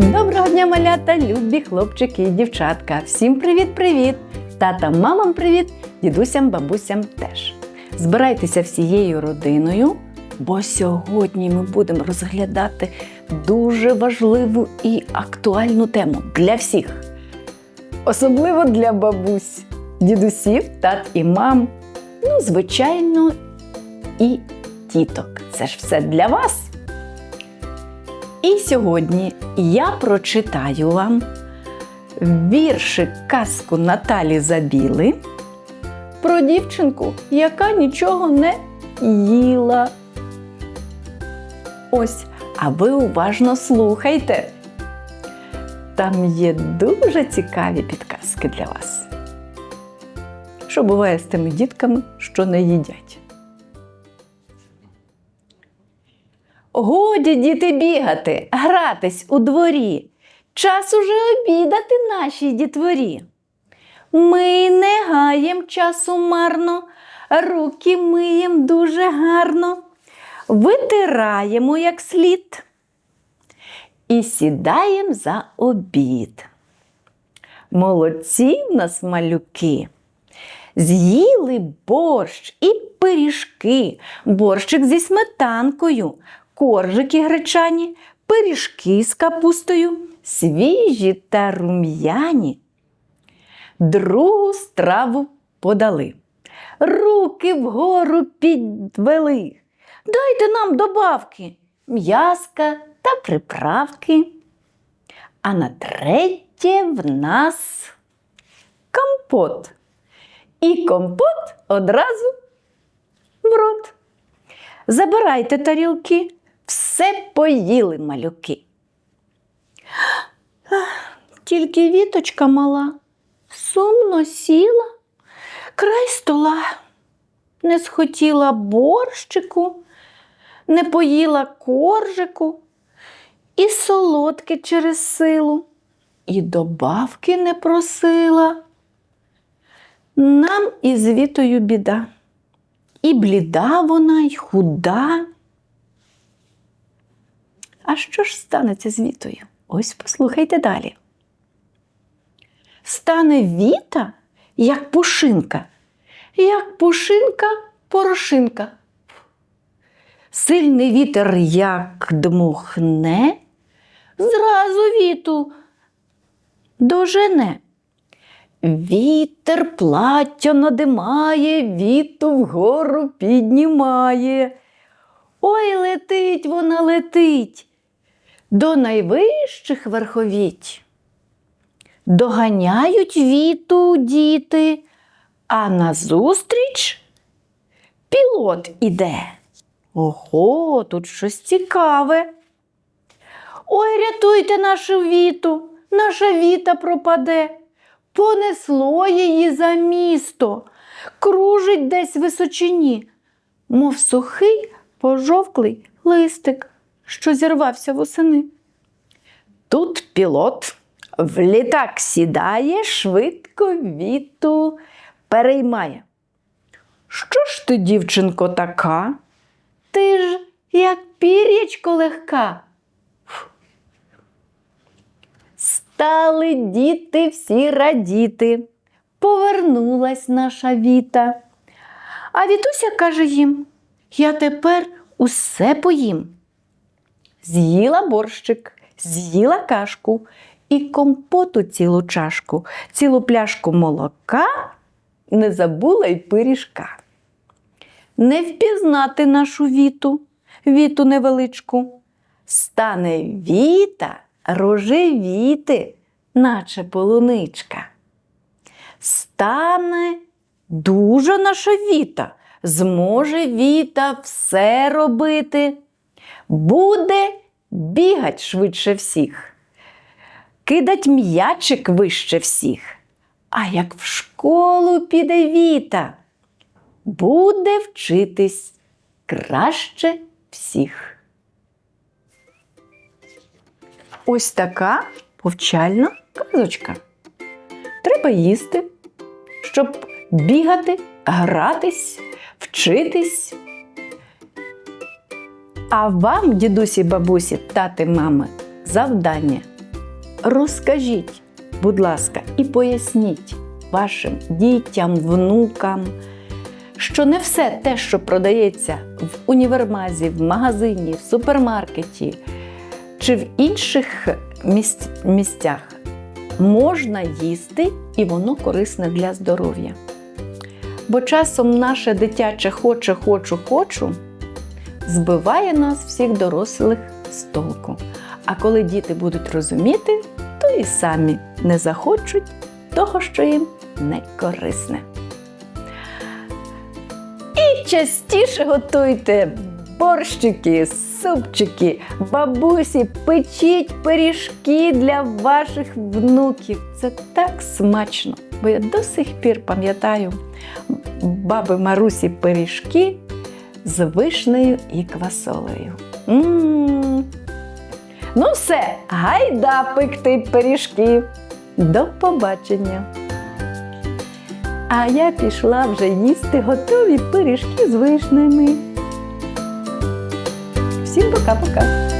Доброго дня, малята, любі хлопчики і дівчатка. Всім привіт-привіт! Татам, мамам привіт, дідусям, бабусям теж. Збирайтеся всією родиною, бо сьогодні ми будемо розглядати дуже важливу і актуальну тему для всіх. Особливо для бабусь, дідусів, тат і мам. Ну, звичайно, і тіток. Це ж все для вас. І сьогодні я прочитаю вам віршик казку Наталі Забіли про дівчинку, яка нічого не їла. Ось, а ви уважно слухайте. Там є дуже цікаві підказки для вас. Що буває з тими дітками, що не їдять? Годі, діти, бігати, гратись у дворі. Час уже обідати нашій дітворі. Ми не гаєм часу марно, руки миєм дуже гарно, витираємо як слід і сідаєм за обід. Молодці в нас малюки. З'їли борщ і пиріжки, борщик зі сметанкою, коржики гречані, пиріжки з капустою, свіжі та рум'яні. Другу страву подали. Руки вгору підвели. Дайте нам добавки, м'яска та приправки. А на третє в нас компот. І компот одразу в рот. Забирайте тарілки, все поїли малюки. Тільки віточка мала, сумно сіла, край стола, не схотіла борщику, не поїла коржику, і солодке через силу, і добавки не просила. Нам із вітою біда. І бліда вона, й худа. А що ж станеться з вітою? Ось послухайте далі. Стане віта, як пушинка, як пушинка порошинка. Сильний вітер як дмухне, зразу віту дожене. Вітер плаття надимає, віту вгору піднімає. Ой, летить вона летить до найвищих верховіть. Доганяють віту діти, а назустріч пілот іде. Ого, тут щось цікаве. Ой, рятуйте нашу віту, наша віта пропаде. Понесло її за місто, кружить десь височині, мов сухий пожовклий листик, що зірвався восени. Тут пілот в літак сідає, швидко віту переймає. Що ж ти, дівчинко, така? Ти ж як пір'ячко легка. Стали діти всі радіти. Повернулась наша віта. А Вітуся каже їм: Я тепер усе поїм. З'їла борщик, з'їла кашку і компоту цілу чашку, цілу пляшку молока, не забула й пиріжка. Не впізнати нашу віту, віту невеличку. Стане віта рожевіти, наче полуничка. Стане дуже наша віта, зможе віта все робити. Буде бігать швидше всіх, кидать м'ячик вище всіх. А як в школу піде віта, буде вчитись краще всіх. Ось така повчальна казочка. Треба їсти, щоб бігати, гратись, вчитись. А вам, дідусі, бабусі, тати, мами, завдання розкажіть, будь ласка, і поясніть вашим дітям, внукам, що не все те, що продається в універмазі, в магазині, в супермаркеті чи в інших місцях можна їсти і воно корисне для здоров'я. Бо часом наше дитяче хоче, хочу, хочу збиває нас всіх дорослих з толку. А коли діти будуть розуміти, то і самі не захочуть того, що їм не корисне. І частіше готуйте борщики, супчики, бабусі, печіть пиріжки для ваших внуків. Це так смачно. Бо я до сих пір пам'ятаю баби Марусі пиріжки з вишнею і квасолею. М. Ну все, гайда пекти пиріжки. До побачення! А я пішла вже їсти готові пиріжки з вишнями. Всім пока-пока!